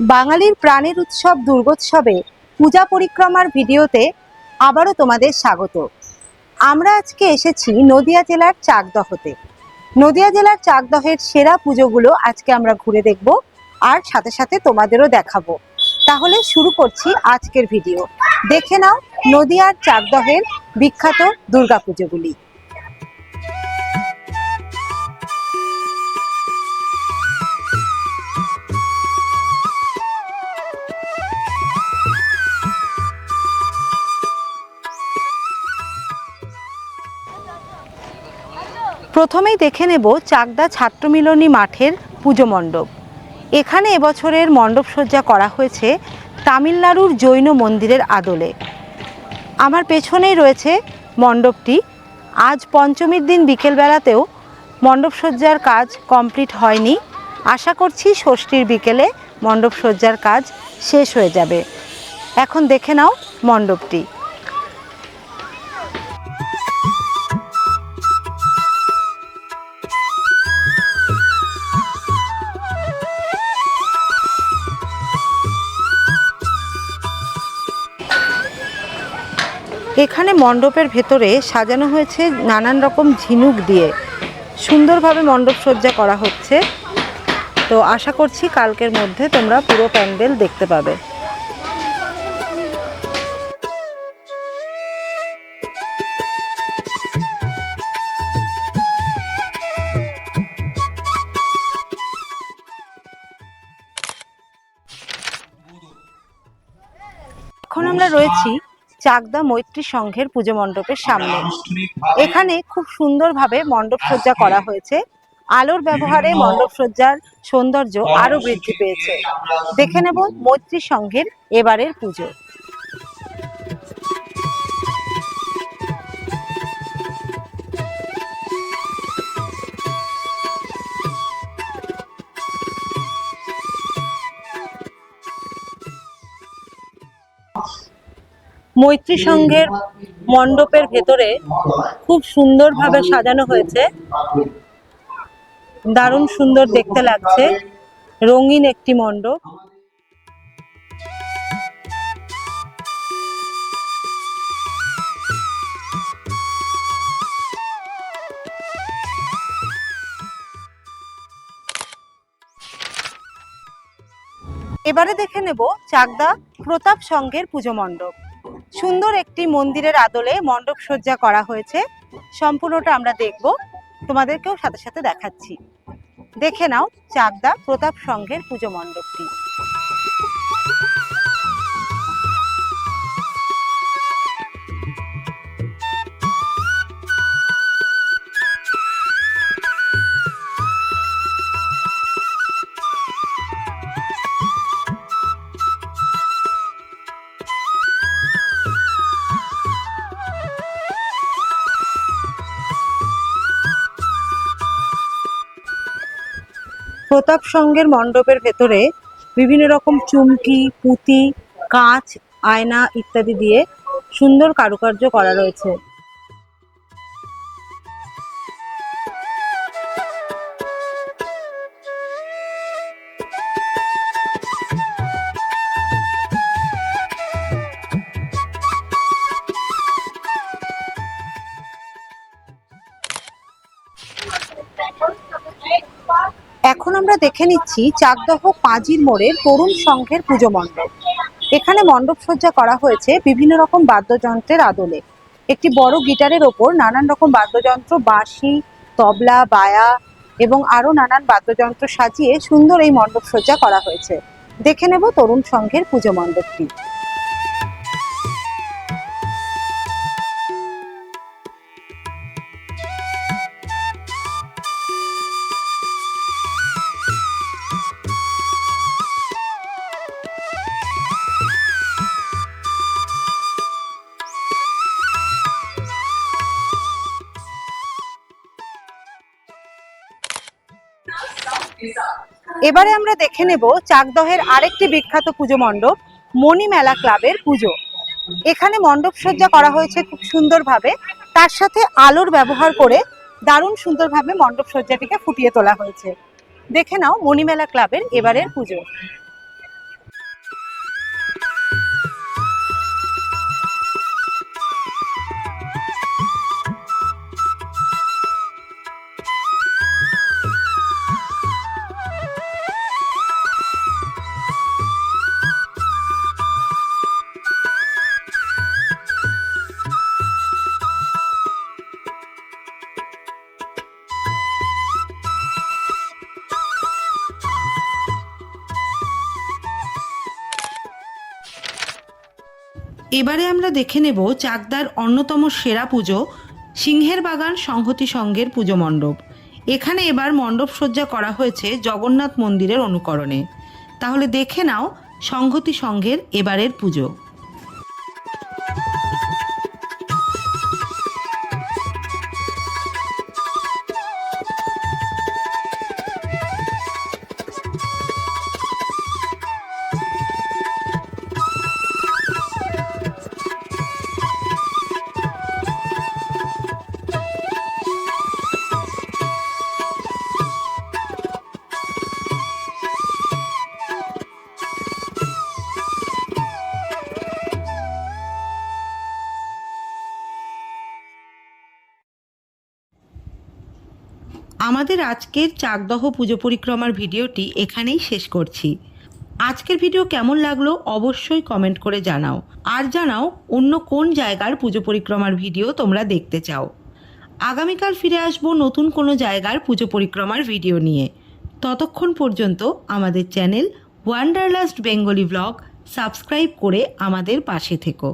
বাঙালির প্রাণের উৎসব দুর্গোৎসবে পূজা পরিক্রমার ভিডিওতে আবারও তোমাদের স্বাগত। আমরা আজকে এসেছি নদিয়া জেলার চাকদহতে। নদিয়া জেলার চাকদহের সেরা পুজোগুলো আজকে আমরা ঘুরে দেখব আর সাথে সাথে তোমাদেরও দেখাবো। তাহলে শুরু করছি আজকের ভিডিও। দেখে নাও নদিয়ার চাকদহের বিখ্যাত দুর্গাপুজোগুলি প্রথমেই দেখে নেব চাকদা ছাত্রমিলনী মাঠের পুজো মণ্ডপ। এখানে এবছরের মণ্ডপসজ্জা করা হয়েছে তামিলনাড়ুর জৈন মন্দিরের আদলে। আমার পেছনেই রয়েছে মণ্ডপটি। আজ পঞ্চমীর দিন বিকেলবেলাতেও মণ্ডপসজ্জার কাজ কমপ্লিট হয়নি। আশা করছি ষষ্ঠীর বিকেলে মণ্ডপসজ্জার কাজ শেষ হয়ে যাবে। এখন দেখে নাও মণ্ডপটি। এখানে মণ্ডপের ভেতরে সাজানো হয়েছে নানান রকম ঝিনুক দিয়ে। সুন্দরভাবে মণ্ডপ সজ্জা করা হচ্ছে। তো আশা করছি কালকের মধ্যে তোমরা পুরো প্যান্ডেল দেখতে পাবে। এখন আমরা রয়েছি চাকদা মৈত্রী সংঘের পুজো মণ্ডপের সামনে। এখানে খুব সুন্দরভাবে মণ্ডপ সজ্জা করা হয়েছে। আলোর ব্যবহারে মণ্ডপ সজ্জার সৌন্দর্য আরও বৃদ্ধি পেয়েছে। দেখে নেব মৈত্রী সংঘের এবারের পুজো। মৈত্রী সংঘের মণ্ডপের ভেতরে খুব সুন্দরভাবে সাজানো হয়েছে। দারুণ সুন্দর দেখতে লাগছে। রঙিন একটি মণ্ডপ। এবারে দেখে নেব চাকদা প্রতাপ সংঘের পুজো মণ্ডপ। সুন্দর একটি মন্দিরের আদলে মণ্ডপ সজ্জা করা হয়েছে। সম্পূর্ণটা আমরা দেখব। তোমাদেরকেও সাথে সাথে দেখাচ্ছি। দেখে নাও চাকদা প্রতাপ সংঘের পুজো মণ্ডপটি। প্রতাপ সংঘের মণ্ডপের ভেতরে বিভিন্ন রকম চুমকি, পুঁতি, কাঁচ, আয়না ইত্যাদি দিয়ে সুন্দর কারুকার্য করা রয়েছে। এখন আমরা দেখে নিচ্ছি চাকদহ পাঁজির মোড়ের তরুণ সংঘের পুজো মণ্ডপ। এখানে মণ্ডপ সজ্জা করা হয়েছে বিভিন্ন রকম বাদ্যযন্ত্রের আদলে। একটি বড় গিটারের ওপর নানান রকম বাদ্যযন্ত্র, বাঁশি, তবলা, বায়া এবং আরও নানান বাদ্যযন্ত্র সাজিয়ে সুন্দর এই মণ্ডপ সজ্জা করা হয়েছে। দেখে নেব তরুণ সংঘের পুজো মণ্ডপটি। এবারে আমরা দেখে নেব চাকদহের আরেকটি বিখ্যাত পুজো মণ্ডপ মণিমেলা ক্লাবের পুজো। এখানে মণ্ডপ সজ্জা করা হয়েছে খুব সুন্দরভাবে। তার সাথে আলোর ব্যবহার করে দারুণ সুন্দরভাবে মণ্ডপ সজ্জাটিকে ফুটিয়ে তোলা হয়েছে। দেখে নাও মণিমেলা ক্লাবের এবারের পুজো। এবারে আমরা দেখে নেব চাকদার অন্যতম সেরা পুজো, সিংহের বাগান সংহতি সংঘের পুজো মণ্ডপ। এখানে এবার মণ্ডপ সজ্জা করা হয়েছে জগন্নাথ মন্দিরের অনুকরণে। তাহলে দেখে নাও সংহতি সংঘের এবারের পুজো। আমাদের আজকের চাকদহ পুজো পরিক্রমার ভিডিওটি এখানেই শেষ করছি। আজকের ভিডিও কেমন লাগল অবশ্যই কমেন্ট করে জানাও। আর জানাও অন্য কোন জায়গার পুজো পরিক্রমার ভিডিও তোমরা দেখতে চাও। আগামীকাল ফিরে আসব নতুন কোনো জায়গার পুজো পরিক্রমার ভিডিও নিয়ে। ততক্ষণ পর্যন্ত আমাদের channel Wanderlust Bengali blog subscribe করে আমাদের পাশে থেকো।